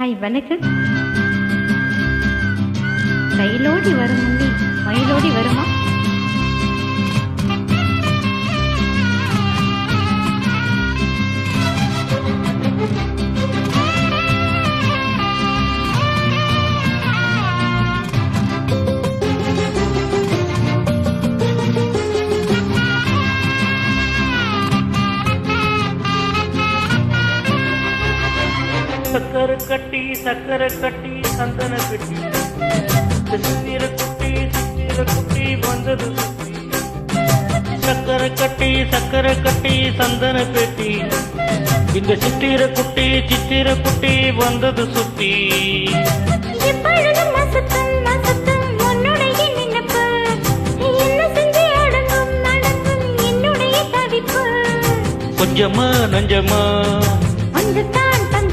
Hi வணக்கம் கையிலோடி சக்கரை கட்டி சக்கரை கட்டி சந்தன கட்டி சித்திர குட்டி சித்திர குட்டி வந்தது சக்கரை கட்டி சக்கரை கட்டி சந்தன பெட்டி. இந்த சித்திர குட்டி சித்திர குட்டி வந்தது சுத்தி. கொஞ்சமா நஞ்சமா. அங்குத்தான்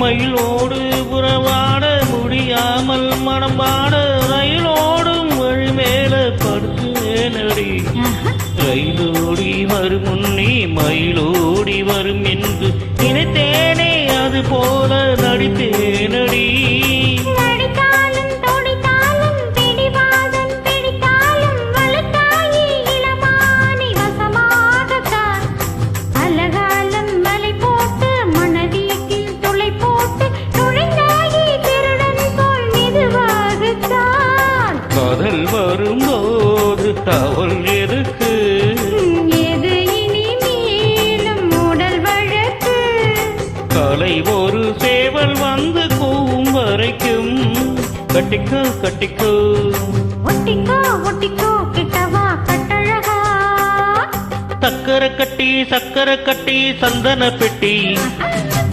மயிலோடு உறவாட முடியாமல் மனம் பாட ரயிலோடும் வழி மேல படுத்தேனடி ரயிலோடி வரும் முன்னே மயிலோடி வரும் என்று நினைத்தேனே அது போல நடித்தேனடி. வரும்போது அவள் எதுக்கு? காலை ஒரு சேவல் வந்து கூவும் வரைக்கும். கட்டிக்கோ கட்டிக்கோ. ஒட்டிக்கோ ஒட்டிக்கோ கிட்டவா கட்டழகா? சக்கரை கட்டி சக்கரை கட்டி சந்தன பெட்டி.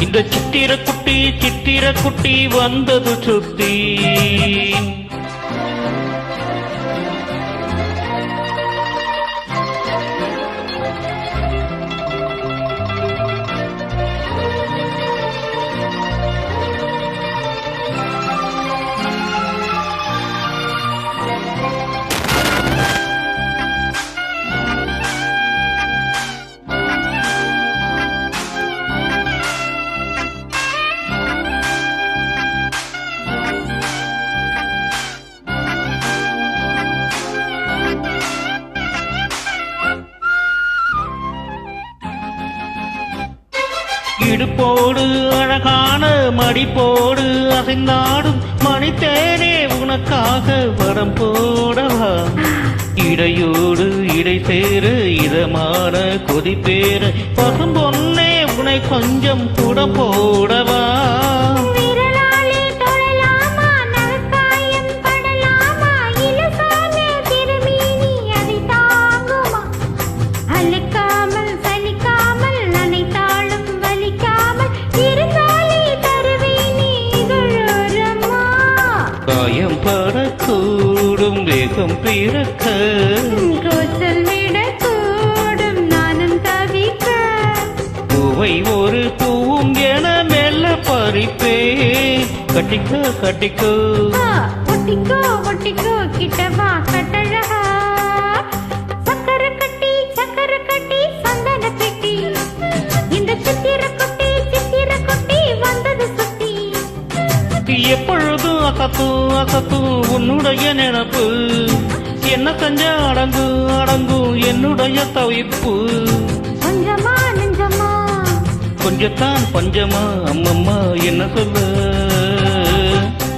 இந்த சித்திர குட்டி சித்திர குட்டி வந்தது சுத்தி. இடுப்போடு அழகான மடிப்போடு அசைந்தாடும் மணித்தேனே உனக்காக வரம் போடவா? இடையோடு இடை சேரு இதமான கொதிப்பேறு. பசும் பொன்னே உனை கொஞ்சம் கூட போடவா? காயம் படக்கூடும் வேகம் பிறக்க. கூச்சல் விடக்கூடும் நானும் தவிக்க. பூவை ஒரு பூவும் என மெல்ல பறிப்பே. கட்டிக்கோ கட்டிக்கோ. ஒட்டிக்கோ ஒட்டிக்கோ கிட்டவா கட்டழகா எப்பொழுதும் அசத்து அசத்து உன்னுடைய நினப்பு. என்ன செஞ்ச அடங்கு அடங்கும் என்னுடைய தவிப்பு. கொஞ்சமா நெஞ்சமா? கொஞ்சத்தான் பஞ்சமா அம்மம்மா என்ன சொல்ல?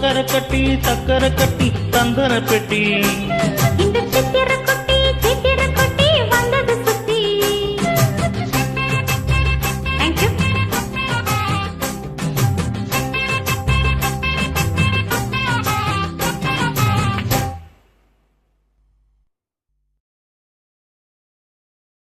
சக்கரை கட்டி சக்கரை கட்டி சந்தன பெட்டி